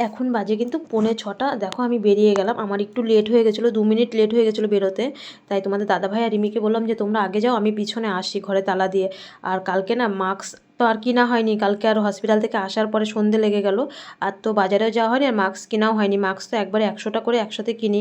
এখন বাজে কিন্তু পৌনে ছটা। দেখো আমি বেরিয়ে গেলাম। আমার একটু লেট হয়ে গেছিল, দু মিনিট লেট হয়ে গেছিল বেরোতে। তাই তোমাদের দাদাভাই আর রিমিকে বললাম যে, তোমরা আগে যাও, আমি পিছনে আসি ঘরে তালা দিয়ে। আর কালকে না মাস্ক তো আর কিনা হয়নি। কালকে আর হসপিটাল থেকে আসার পরে সন্ধে লেগে গেল। আর তো বাজারেও যাওয়া হয়নি আর মাস্ক কেনাও হয়নি। মাস্ক তো একবারে একশোটা করে একসাথে কিনি।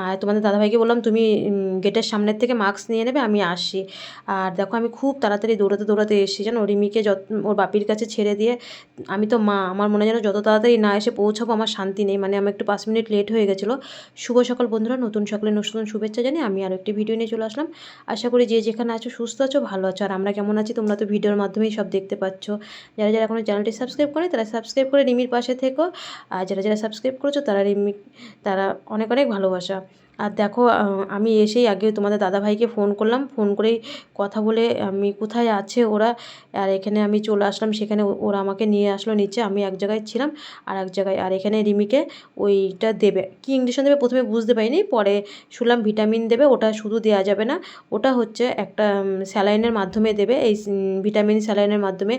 আর তোমাদের দাদাভাইকে বললাম, তুমি গেটের সামনের থেকে মাস্ক নিয়ে নেবে, আমি আসি। আর দেখো, আমি খুব তাড়াতাড়ি দৌড়াতে দৌড়াতে এসেছি। জানো, রিমিকে যত, ওর বাপির কাছে ছেড়ে দিয়ে আমি তো মা, আমার মনে যেন যত তাড়াতাড়ি না এসে পৌঁছাবো, আমার শান্তি নেই। মানে আমার একটু পাঁচ মিনিট লেট হয়ে গেছিল। শুভ সকাল বন্ধুরা, নতুন সকালে নতুন শুভেচ্ছা জানি আমি আরও একটি ভিডিও নিয়ে চলে আসলাম। আশা করি যে যেখানে আছো, সুস্থ আছো, ভালো আছো। আর আমরা কেমন আছি, তোমরা তো ভিডিওর মাধ্যমেই সব দেখতে পাচ্ছ। যারা যারা এখনও চ্যানেলটি সাবস্ক্রাইব করে তারা সাবস্ক্রাইব করে রিমির পাশে থেকো। আর যারা যারা সাবস্ক্রাইব করেছ, তারা রিমি, তারা অনেক অনেক ভালোবাসা। আর দেখো আমি এসেই আগে তোমাদের দাদাভাইকে ফোন করলাম। ফোন করেই কথা বলে, আমি কোথায় আছে ওরা? আর এখানে আমি চলে আসলাম, সেখানে ওরা আমাকে নিয়ে আসলো নিচে। আমি এক জায়গায় ছিলাম আর এক জায়গায়, আর এখানে রিমিকে ওইটা দেবে। কি ইঞ্জেকশন দেবে প্রথমে বুঝতে পারিনি, পরে শুনলাম ভিটামিন দেবে, ওটা শুধু দেওয়া যাবে না। ওটা হচ্ছে একটা স্যালাইনের মাধ্যমে দেবে। এই ভিটামিন স্যালাইনের মাধ্যমে।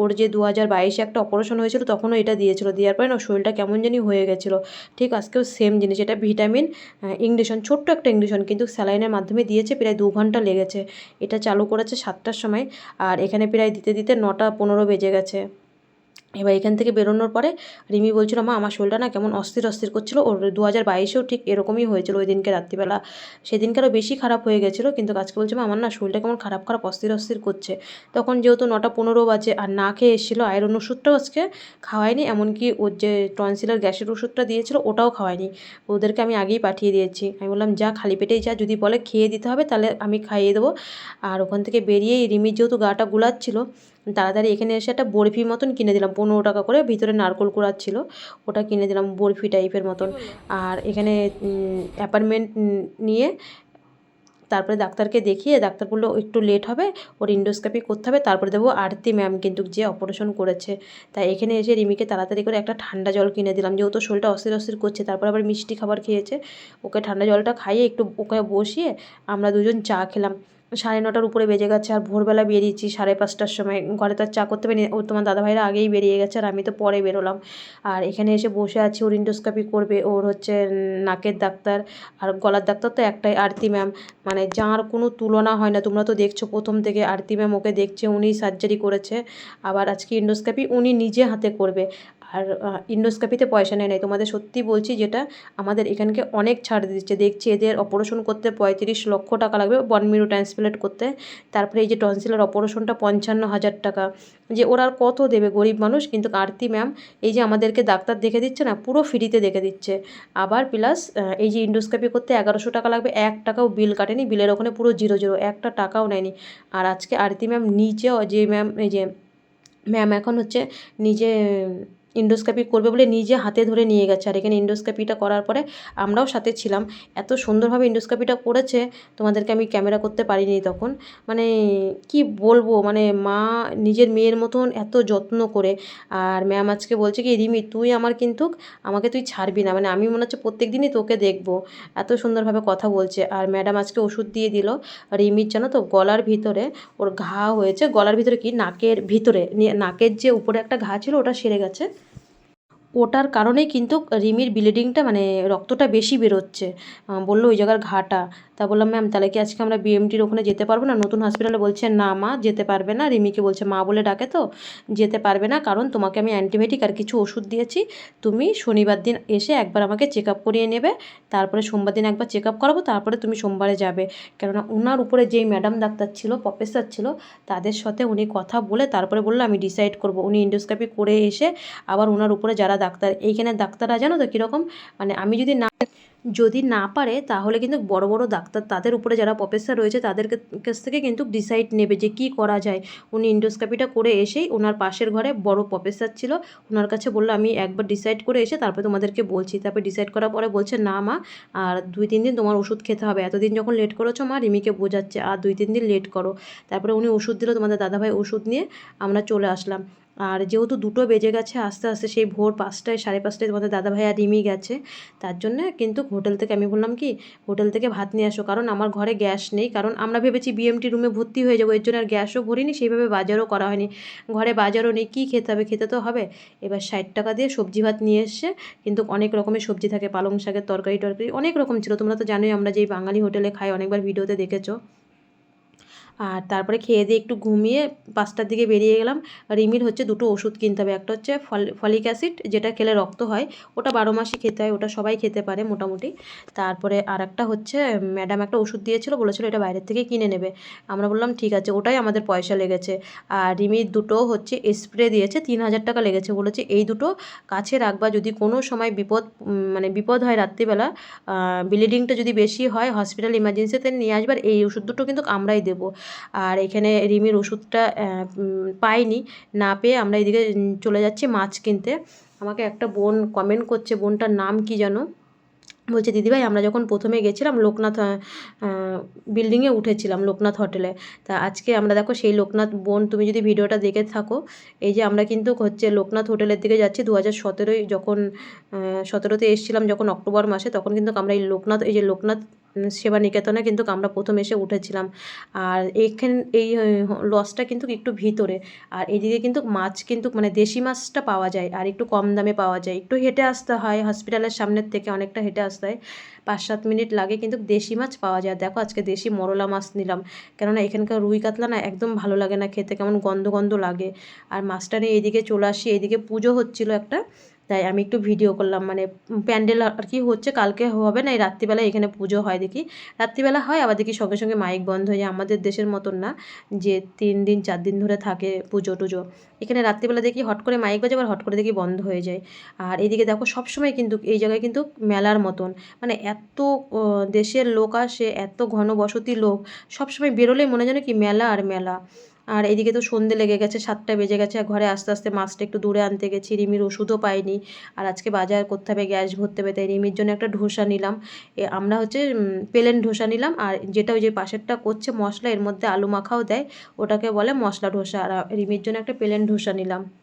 ওর যে দু হাজার বাইশে একটা অপারেশন হয়েছিল, তখনও এটা দিয়েছিল। দেওয়ার পরে না, শরীরটা কেমন জানি হয়ে গেছিল। ঠিক আজকেও সেম জিনিস, এটা ভিটামিন ইংলিশন ছোট্ট একটা ইংলিশন কিন্তু স্যালাইনের মাধ্যমে দিয়েছে, প্রায় দু ঘণ্টা লেগেছে। এটা চালু করেছে সাতটার সময়, আর এখানে প্রায় দিতে দিতে নটা পনেরো বেজে গেছে। এবার এখান থেকে বেরোনোর পরে রিমি বলছিল, মা, আমার শরীরটা না কেমন অস্থির অস্থির করছিল। ওর দু হাজার বাইশেও ঠিক এরকমই হয়েছিল ওই দিনকে রাত্রিবেলা। সেদিনকে আরও বেশি খারাপ হয়ে গেছিল, কিন্তু আজকে বলছে, মা, আমার না শরীরটা কেমন খারাপ খারাপ অস্থির অস্থির করছে। তখন যেহেতু নটা পনেরো বাজে আর না খেয়ে এসেছিল, আয়রন ওষুধটাও আজকে খাওয়ায়নি, এমনকি ওর যে টনসিলার গ্যাসের ওষুধটা দিয়েছিল ওটাও খাওয়ায়নি। ওদেরকে আমি আগেই পাঠিয়ে দিয়েছি। আমি বললাম, যা, খালি পেটেই যা, যদি বলে খেয়ে দিতে হবে, তাহলে আমি খাইয়ে দেবো। আর ওখান থেকে বেরিয়েই রিমির যেহেতু গাটা গুলাচ্ছিল, তাড়াতাড়ি এখানে এসে একটা বরফি মতন কিনে দিলাম। পনেরো টাকা করে ভিতরে নারকোল কুড়ার ছিল ওটা কিনে দিলাম বরফি টাইপের মতন। আর এখানে অ্যাপার্টমেন্ট নিয়ে তারপরে ডাক্তারকে দেখিয়ে ডাক্তার বলল একটু লেট হবে ওর ইন্ডোস্কোপি করতে হবে তারপরে দেবো আরতি ম্যাম কিন্তু যে অপারেশন করেছে। তাই এখানে এসে রিমিকে তাড়াতাড়ি করে একটা ঠান্ডা জল কিনে দিলাম যেহেতু শরীরটা অস্থির অস্থির করছে তারপর আবার মিষ্টি খাবার খেয়েছে। ওকে ঠান্ডা জলটা খাইয়ে একটু ওকে বসিয়ে আমরা দুজন চা খেলাম। সাড়ে নটার উপরে বেজে গেছে আর ভোরবেলা বেরিয়েছি সাড়ে পাঁচটার সময়। ঘরে তো আর চা করতে পারিনি। ও তোমার দাদাভাইরা আগেই বেরিয়ে গেছে আর আমি তো পরে বেরোলাম। আর এখানে এসে বসে আছি, ওর ইন্ডোস্কোপি করবে, ওর হচ্ছে নাকের ডাক্তার আর গলার ডাক্তার তো একটাই আরতি ম্যাম। মানে যার কোনো তুলনা হয় না, তোমরা তো দেখছ প্রথম থেকে আরতি ম্যাম ওকে দেখছে উনি সার্জারি করেছে। আবার আজকে ইন্ডোস্কোপি উনি নিজে হাতে করবে। আর ইন্ডোস্কোপিতে পয়সা নেয় নাই। তোমাদের সত্যি বলছি যেটা, আমাদের এখানকে অনেক ছাড় দিচ্ছে। দেখছি এদের অপারেশন করতে পঁয়ত্রিশ লক্ষ টাকা লাগবে বন মিরু ট্রান্সপ্লেট করতে। তারপরে এই যে টনসিলের অপারেশনটা পঞ্চান্ন হাজার টাকা। যে ওরা আর কত দেবে গরিব মানুষ? কিন্তু আরতি ম্যাম এই যে আমাদেরকে ডাক্তার দেখে দিচ্ছে না, পুরো ফ্রিতে দেখে দিচ্ছে। আবার প্লাস এই যে ইন্ডোস্কোপি করতে এগারোশো টাকা লাগবে, এক টাকাও বিল কাটেনি বিলের ওখানে পুরো জিরো জিরো একটা টাকাও নেয়নি। আর আজকে আরতি ম্যাম নিজেও যে ম্যাম এই যে ম্যাম এখন হচ্ছে নিজে ইন্ডোস্কোপি করবে বলে নিজে হাতে ধরে নিয়ে গেছে। আর এখানে ইন্ডোস্কোপিটা করার পরে আমরাও সাথে ছিলাম। এত সুন্দরভাবে ইন্ডোস্কোপিটা করেছে, তোমাদেরকে আমি ক্যামেরা করতে পারিনি তখন। মানে কি বলব মানে মা নিজের মেয়ের মতন এত যত্ন করে। আর ম্যাম আজকে বলছে কি, রিমি, তুই আমার কিন্তু, আমাকে তুই ছাড়বি না। মানে আমি মনে হচ্ছে প্রত্যেক দিনই তোকে দেখব। এত সুন্দরভাবে কথা বলছে। আর ম্যাডাম আজকে ওষুধ দিয়ে দিল। রিমির জানো তো গলার ভিতরে ওর ঘা হয়েছে। গলার ভিতরে কি? নাকের ভিতরে। নাকের যে উপরে একটা ঘা ছিল ওটা সেরে গেছে। ওটার কারণেই কিন্তু রিমির ব্লিডিংটা মানে রক্তটা বেশি বেরোচ্ছে। বলল ওই জায়গার ঘাটা। তা বললাম, ম্যাম, তাহলে কি আজকে আমরা বিএমটির ওখানে যেতে পারব না? নতুন হসপিটালে বলছে, না মা, যেতে পারবে না। রিমিকে বলছে, মা বলে ডাকে তো, যেতে পারবে না। কারণ তোমাকে আমি অ্যান্টিবায়োটিক আর কিছু ওষুধ দিয়েছি। তুমি শনিবার দিন এসে একবার আমাকে চেক আপ করিয়ে নেবে। তারপরে সোমবার দিন একবার চেক আপ করাবো। তারপরে তুমি সোমবারে যাবে। কেননা ওনার উপরে যেই ম্যাডাম ডাক্তার ছিল প্রফেসর ছিল, তাদের সাথে উনি কথা বলে তারপরে বলল, আমি ডিসাইড করব। উনি ইন্ডোস্কোপি করে এসে আবার ওনার উপরে যারা ডাক্তার এইখানে ডাক্তাররা জানো তো কীরকম? মানে আমি যদি না যদি না পারে, তাহলে কিন্তু বড় বড় ডাক্তার তাদের উপরে যারা প্রফেসর রয়েছে তাদের কাছ থেকে কিন্তু ডিসাইড নেবে যে কি করা যায়। উনি ইন্ডোস্কোপিটা করে এসেই ওনার পাশের ঘরে বড় প্রফেসর ছিল। ওনার কাছে বলল, আমি একবার ডিসাইড করে এসে তারপরে তোমাদেরকে বলছি। তারপরে ডিসাইড করার পরে বলছে, না মা, আর দুই তিন দিন তোমার ওষুধ খেতে হবে। এতদিন যখন লেট করেছ মা, রিমিকে বোঝাচ্ছে, আর দুই তিন দিন লেট করো। তারপরে উনি ওষুধ দিল তোমাদের দাদাভাই ওষুধ নিয়ে, আমরা চলে আসলাম। আর যেহেতু দুটো বেজে গেছে, আস্তে আস্তে সেই ভোর পাঁচটায়, সাড়ে পাঁচটায় তোমাদের দাদাভাই আর রিমি গেছে, তার জন্য কিন্তু হোটেল থেকে আমি বললাম কি, হোটেল থেকে ভাত নিয়ে আসো, কারণ আমার ঘরে গ্যাস নেই, কারণ আমরা ভেবেছি বিএমটি রুমে ভর্তি হয়ে যাব, এর জন্য আর গ্যাসও ভরিনি, সেইভাবে বাজারও করা হয়নি। ঘরে বাজারও নেই, কী খেতে হবে, খেতে তো হবে। এবার ষাট টাকা দিয়ে সবজি ভাত নিয়ে এসছে, কিন্তু অনেক রকমের সবজি থাকে, পালং শাকের তরকারি টরকারি অনেক রকম ছিল, তোমরা তো জানোই আমরা যেই বাঙালি হোটেলে খাই, অনেকবার ভিডিওতে দেখেছ। আর তারপরে খেয়ে দিয়ে একটু ঘুমিয়ে পাঁচটার দিকে বেরিয়ে গেলাম। রিমির হচ্ছে দুটো ওষুধ কিনতে হবে। একটা হচ্ছে ফল, ফলিক অ্যাসিড, যেটা খেলে রক্ত হয়। ওটা বারো মাসই খেতে হয়, ওটা সবাই খেতে পারে মোটামুটি। তারপরে আর একটা হচ্ছে ম্যাডাম একটা ওষুধ দিয়েছিল, বলেছিল এটা বাইরের থেকে কিনে নেবে। আমরা বললাম, ঠিক আছে, ওটাই আমাদের পয়সা লেগেছে। আর রিমির দুটো হচ্ছে স্প্রে দিয়েছে, তিন হাজার টাকা লেগেছে। বলেছে, এই দুটো কাছে রাখবা, যদি কোনো সময় বিপদ মানে বিপদ হয় রাত্রিবেলা ব্লিডিংটা যদি বেশি হয় হসপিটাল ইমার্জেন্সিতে নিয়ে আসবার, এই ওষুধ দুটো কিন্তু আমরাই দেবো। আর এখানে রিমির ওষুধটা পাইনি। না পেয়ে আমরা এদিকে চলে যাচ্ছি মাছ কিনতে। আমাকে একটা বোন কমেন্ট করছে, বোনটার নাম কি জানো বলছে, দিদিভাই, আমরা যখন প্রথমে গেছিলাম লোকনাথ বিল্ডিংয়ে উঠেছিলাম লোকনাথ হোটেলে তা আজকে আমরা দেখো সেই লোকনাথ বোন, তুমি যদি ভিডিওটা দেখে থাকো, এই যে আমরা কিন্তু হচ্ছে লোকনাথ হোটেলের দিকে যাচ্ছি। দু হাজার সতেরোই যখন সতেরোতে এসেছিলাম যখন অক্টোবর মাসে, তখন কিন্তু আমরা এই লোকনাথ, এই যে লোকনাথ সেবা নিকেতনে কিন্তু আমরা প্রথম এসে উঠেছিলাম। আর এখানে এই লসটা কিন্তু একটু ভিতরে। আর এদিকে কিন্তু মাছ কিন্তু মানে দেশি মাছটা পাওয়া যায় আর একটু কম দামে পাওয়া যায়। একটু হেঁটে আসতে হয় হসপিটালের সামনের থেকে অনেকটা হেঁটে আসতে হয়। পাঁচ সাত মিনিট লাগে কিন্তু দেশি মাছ পাওয়া যায়। দেখো আজকে দেশি মরলা মাছ নিলাম। কেননা এখানকার রুই কাতলা না একদম ভালো লাগে না খেতে, কেমন গন্ধ গন্ধ লাগে। আর মাছটা নিয়ে এদিকে চলে আসি এদিকে পুজো হচ্ছিল একটা। তাই আমি একটু ভিডিও করলাম মানে প্যান্ডেল আর কি হচ্ছে, কালকে হবে না, এই রাত্রিবেলা এখানে পুজো হয় দেখি। রাত্রিবেলা হয়, আবার দেখি সঙ্গে সঙ্গে মাইক বন্ধ হয়ে যায়, আমাদের দেশের মতন না, যে তিন দিন, চার দিন ধরে থাকে পুজো টুজো। এখানে রাত্রিবেলা দেখি হট করে মাইক বাজে, আবার হট করে দেখি বন্ধ হয়ে যায়। আর এদিকে দেখো, সবসময় কিন্তু এই জায়গায় কিন্তু মেলার মতন। মানে এত দেশের লোক আসে, এত ঘনবসতি লোক, সবসময় বেরোলেই মনে যেন কি মেলা আর মেলা। আর এদিকে তো সন্ধে লেগে গেছে সাতটা বেজে গেছে, আর ঘরে আস্তে আস্তে মাছটা একটু দূরে আনতে গেছি। রিমির ওষুধও পাইনি, আর আজকে বাজার করতে হবে গ্যাস ভরতে হবে, তাই রিমির জন্য একটা ঢোসা নিলাম। এ, আমরা হচ্ছে পেলেন ঢোসা নিলাম, আর যেটা ওই যে পাশেরটা করছে মশলা, এর মধ্যে আলু মাখাও দেয়, ওটাকে বলে মশলা ঢোসা, আর রিমির জন্য একটা পেলেন ঢোসা নিলাম।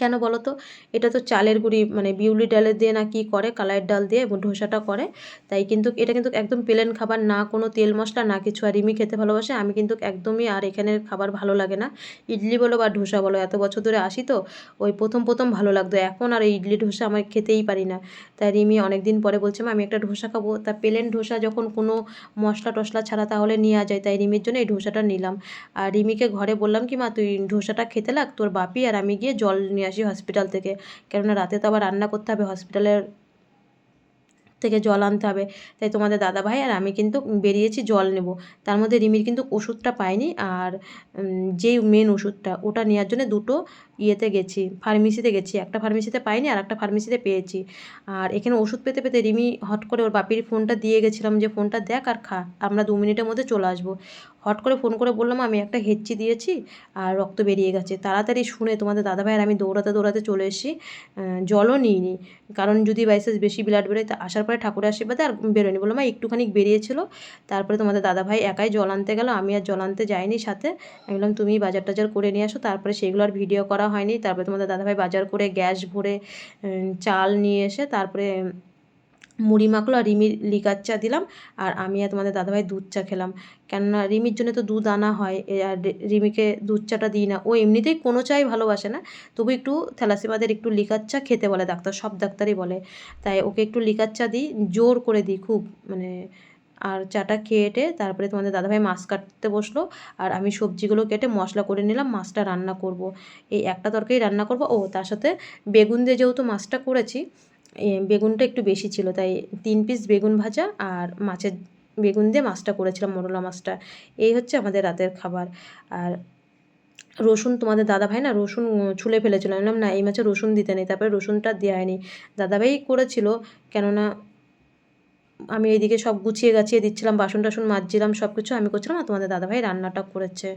কেন বলো তো এটা তো চালের গুঁড়ি মানে বিউলি ডালের দিয়ে না কি করে? কালাইয়ের ডাল দিয়ে ধোসাটা করে। তাই কিন্তু এটা কিন্তু একদম প্লেন খাবার, না কোনো তেল মশলা, না কিছু। আর রিমি খেতে ভালোবাসে, আমি কিন্তু একদমই আর এখানের খাবার ভালো লাগে না। ইডলি বলো বা ধোসা বলো, এত বছর ধরে আসি তো, ওই প্রথম প্রথম ভালো লাগতো। এখন আর ইডলি ধোসা আমার খেতেই পারি না। তাই রিমি অনেক দিন পরে বলছে আমি একটা ধোসা খাব। তা প্লেন ধোসা যখন কোনো মশলা টশলা ছাড়া তাহলে নেওয়া যায়। তাই রিমির জন্য এই ধোসাটা নিলাম। আর রিমিকে ঘরে বললাম কি, মা, তুই ধোসাটা খেতে লাগ, তোর বাপি আর আমি গিয়ে জল নিয়ে আসি হসপিটাল থেকে। কেননা রাতে তো আবার রান্না করতে হবে হসপিটালের থেকে জল আনতে হবে। তাই তোমাদের দাদা ভাই আর আমি কিন্তু বেরিয়েছি জল নেব। তার মধ্যে রিমির কিন্তু ওষুধটা পাইনি আর যেই মেন ওষুধটা, ওটা নেওয়ার জন্য দুটো ইয়েতে গেছি ফার্মেসিতে গেছি। একটা ফার্মেসিতে পাইনি আর একটা ফার্মেসিতে পেয়েছি। আর এখানে ওষুধ পেতে পেতে রিমি হট করে ওর বাপির ফোনটা দিয়ে গেছিলাম যে, ফোনটা দেখ আর খা, আমরা দু মিনিটের মধ্যে চলে আসব। হট করে ফোন করে বললাম, আমি একটা হেচ্চি দিয়েছি আর রক্ত বেরিয়ে গেছে। তাড়াতাড়ি শুনে তোমাদের দাদাভাইয়ের আমি দৌড়াতে দৌড়াতে চলে এসেছি। জলও নিইনি। কারণ যদি বাইসেস বেশি ব্লাড বেরোয়, তা আসার পরে ঠাকুরের আশীর্বাদে আর বেরোয়নি। বললাম একটুখানি বেরিয়েছিল। তারপরে তোমাদের দাদাভাই একাই জল আনতে গেলো, আমি আর জল আনতে যাইনি সাথে। আমি বললাম, তুমি বাজার টাজার করে নিয়ে আসো, তারপরে সেগুলো আর ভিডিও করা হয়নি। তারপরে তোমাদের দাদাভাই বাজার করে গ্যাস ভরে চাল নিয়ে এসে তারপরে মুড়ি মাখলো আর রিমির লিকার চা দিলাম আর আমি আর তোমাদের দাদাভাই দুধ চা খেলাম। কেননা রিমির জন্য তো দুধ আনা হয় আর রিমিকে দুধ চাটা দিই না। ও এমনিতেই কোনো চাই ভালোবাসে না, তবু একটু থ্যালাসিমাদের একটু লিকার চা খেতে বলে, ডাক্তার, সব ডাক্তারই বলে। তাই ওকে একটু লিকার চা দিই, জোর করে দিই খুব মানে আর চাটা খেয়েটে তারপরে তোমাদের দাদাভাই মাছ কাটতে বসল। আর আমি সবজিগুলো কেটে মশলা করে নিলাম, মাছটা রান্না করব। এই একটা তরকারি রান্না করব। ও, তার সাথে বেগুন দিয়ে যেহেতু মাছটা করেছি বেগুনটা একটু বেশি ছিল, তাই তিন পিস বেগুন ভাজা আর মাছের বেগুন দিয়ে মাছটা করেছিলাম, মোরলা মাছটা। এই হচ্ছে আমাদের রাতের খাবার। আর রসুন, তোমাদের দাদাভাই না রসুন ছুলে ফেলেছিল। না, এই মাছে রসুন দিতে নেই। তারপরে রসুনটা দেওয়া হয়নি দাদাভাই করেছিল, কেননা আমি এইদিকে সব গুছিয়ে গাছিয়ে দিচ্ছিলাম, বাসন টাসন মাজছিলাম সব কিছু আমি করছিলাম আর তোমাদের দাদাভাই রান্নাটা করেছে।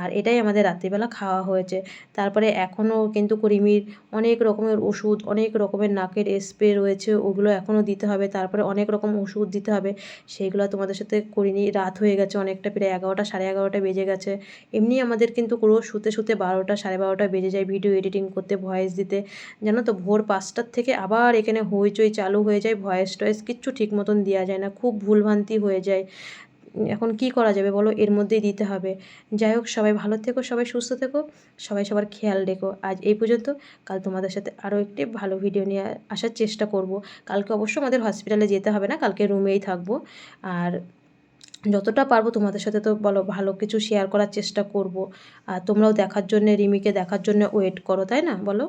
আর এটাই আমাদের রাত্রিবেলা খাওয়া হয়েছে। তারপরে এখনও কিন্তু করিমির অনেক রকমের ওষুধ, অনেক রকমের নাকের স্প্রে রয়েছে, ওগুলো এখনও দিতে হবে। তারপরে অনেক রকম ওষুধ দিতে হবে। সেইগুলো তোমাদের সাথে করিনি, রাত হয়ে গেছে অনেকটা, প্রায় এগারোটা, সাড়ে এগারোটা বেজে গেছে। এমনি আমাদের কিন্তু রোজ শুতে শুতে বারোটা, সাড়ে বারোটা বেজে যায় ভিডিও এডিটিং করতে, ভয়েস দিতে। জানো তো, ভোর পাঁচটার থেকে আবার এখানে হইচই চালু হয়ে যায়, ভয়েস টয়েস কিচ্ছু ঠিক মতন দেওয়া যায় না, খুব ভুলভ্রান্তি হয়ে যায়। এখন কি করা যাবে বলো? এর মধ্যেই দিতে হবে। যাই হোক, সবাই ভালো থেকো, সবাই সুস্থ থেকো, সবাই সবার খেয়াল রেখো। আজ এই পর্যন্ত। কাল তোমাদের সাথে আরও একটি ভালো ভিডিও নিয়ে আসার চেষ্টা করব। কালকে অবশ্য আমাদের হসপিটালে যেতে হবে না, কালকে রুমেই থাকব। আর যতটা পারব তোমাদের সাথে তো বলো, ভালো কিছু শেয়ার করার চেষ্টা করব। আর তোমরাও দেখার জন্যে, রিমিকে দেখার জন্য ওয়েট করো, তাই না বলো?